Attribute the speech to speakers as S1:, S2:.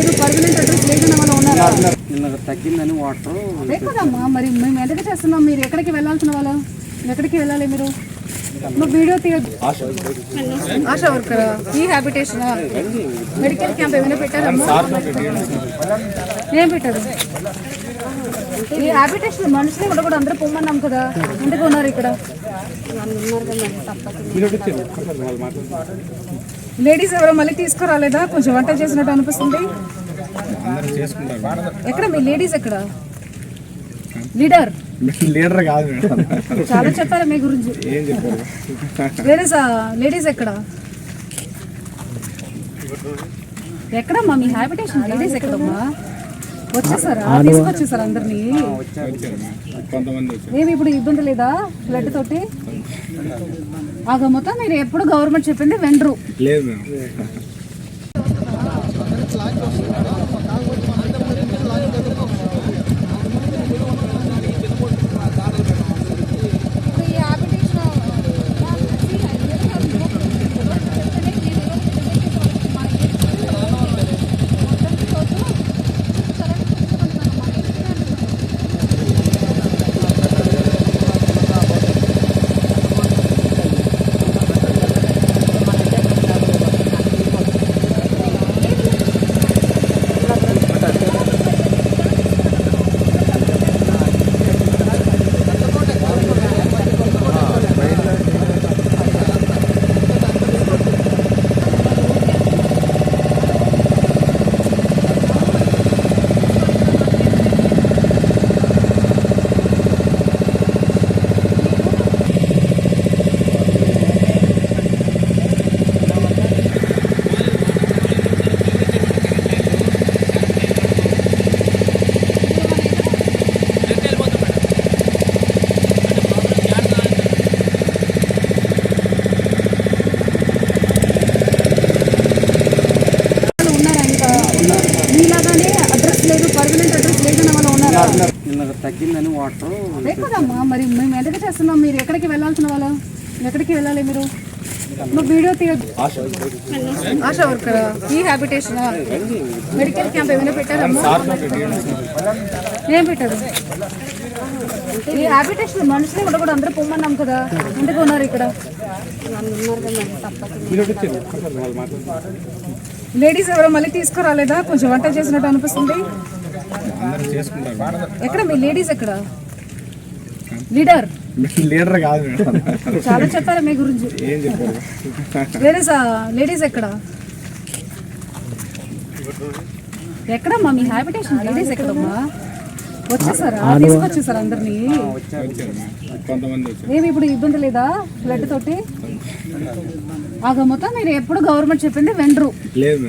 S1: లేదు permanent address లేదని వాళ్ళు ఉన్నారా?
S2: నిన్న తగ్గిందని వాటర్
S1: లేకదమ్మా మరి మేము ఎందుకు చేస్తున్నాం? మీరు ఎక్కడికి వెళ్ళాల్సిన వాళ్ళు? ఎక్కడికి వెళ్ళాలి మీరు? నువ్వు వీడియో ఆశా వర్కర్? ఈ హ్యాబిటేషన్? మెడికల్ క్యాంప్ ఏమైనా పెట్టారమ్మా? ఏం పెట్టారు? ఈ హ్యాబిటేషన్ మనుషులు కూడా కూడా అందరూ పొమ్మన్నాం కదా. ఎందుకు ఉన్నారు ఇక్కడ? లేడీస్ ఎవరో మళ్ళీ తీసుకురాలేదా? కొంచెం వంట చేసినట్టు అనిపిస్తుంది. ఎక్కడ మీ లేడీస్ ఎక్కడ? లీడర్
S3: లీడర్ కాదు
S1: చాలా చెప్పారు మీ గురించి. లేడీస్ లేడీస్ ఎక్కడ? ఎక్కడమ్మా మీ హ్యాబిటేషన్ లేడీస్ ఎక్కడమ్మా? వచ్చేసారా? తీసుకొచ్చేసారు అందరినీ?
S3: కొంతమంది వచ్చారు.
S1: ఏమి ఇప్పుడు ఇబ్బంది లేదా బ్లడ్ తోటి? ఆగ మొత్తం మీరు ఎప్పుడు గవర్నమెంట్ చెప్పింది వెండ్రు
S3: లేదు మేడం
S1: వాళ్ళు ఉన్నారా ఇంకా మీలాగానే అడ్రస్ లేదు పర్మనెంట్ అడ్రస్ లేదని వాళ్ళు ఉన్నారా?
S2: నిన్న తగ్గిందని వాటర్
S1: లేకదమ్మా మరి మేము ఎందుకు చేస్తున్నాం? మీరు ఎక్కడికి వెళ్ళాల్సిన వాళ్ళు? ఎక్కడికి వెళ్ళాలి మీరు? నువ్వు వీడియో తీయద్దు ఆశా వర్కర్? ఈ హ్యాబిటేషన్ మెడికల్ క్యాంప్ ఏమైనా పెట్టారమ్మా ఏం పెట్టారు? ఈ హ్యాబిటేషన్ మనుషులు కూడా కూడా అందరూ పొమ్మన్నాం కదా. ఎందుకు ఉన్నారు ఇక్కడ? లేడీస్ ఎవరో మళ్ళీ తీసుకురాలేదా? కొంచెం వంట చేసినట్టు అనిపిస్తుంది. ఎక్కడ మీ లేడీస్ ఎక్కడ? లీడర్
S3: లీడర్ కాదు.
S1: చాలా చెప్పారు మీ గురించి. లేడీస్ లేడీస్ ఎక్కడ? ఎక్కడమ్మా? మీ హ్యాబిటేషన్ లేడీస్ ఎక్కడమ్మా? వచ్చేసారా? తీసుకొచ్చేసారు అందరినీ? ఏమి ఇప్పుడు ఇబ్బంది లేదా బ్లడ్ తోటి? ఆగ మొత్తం మీరు ఎప్పుడు గవర్నమెంట్ చెప్పింది వెండ్రు
S3: లేదు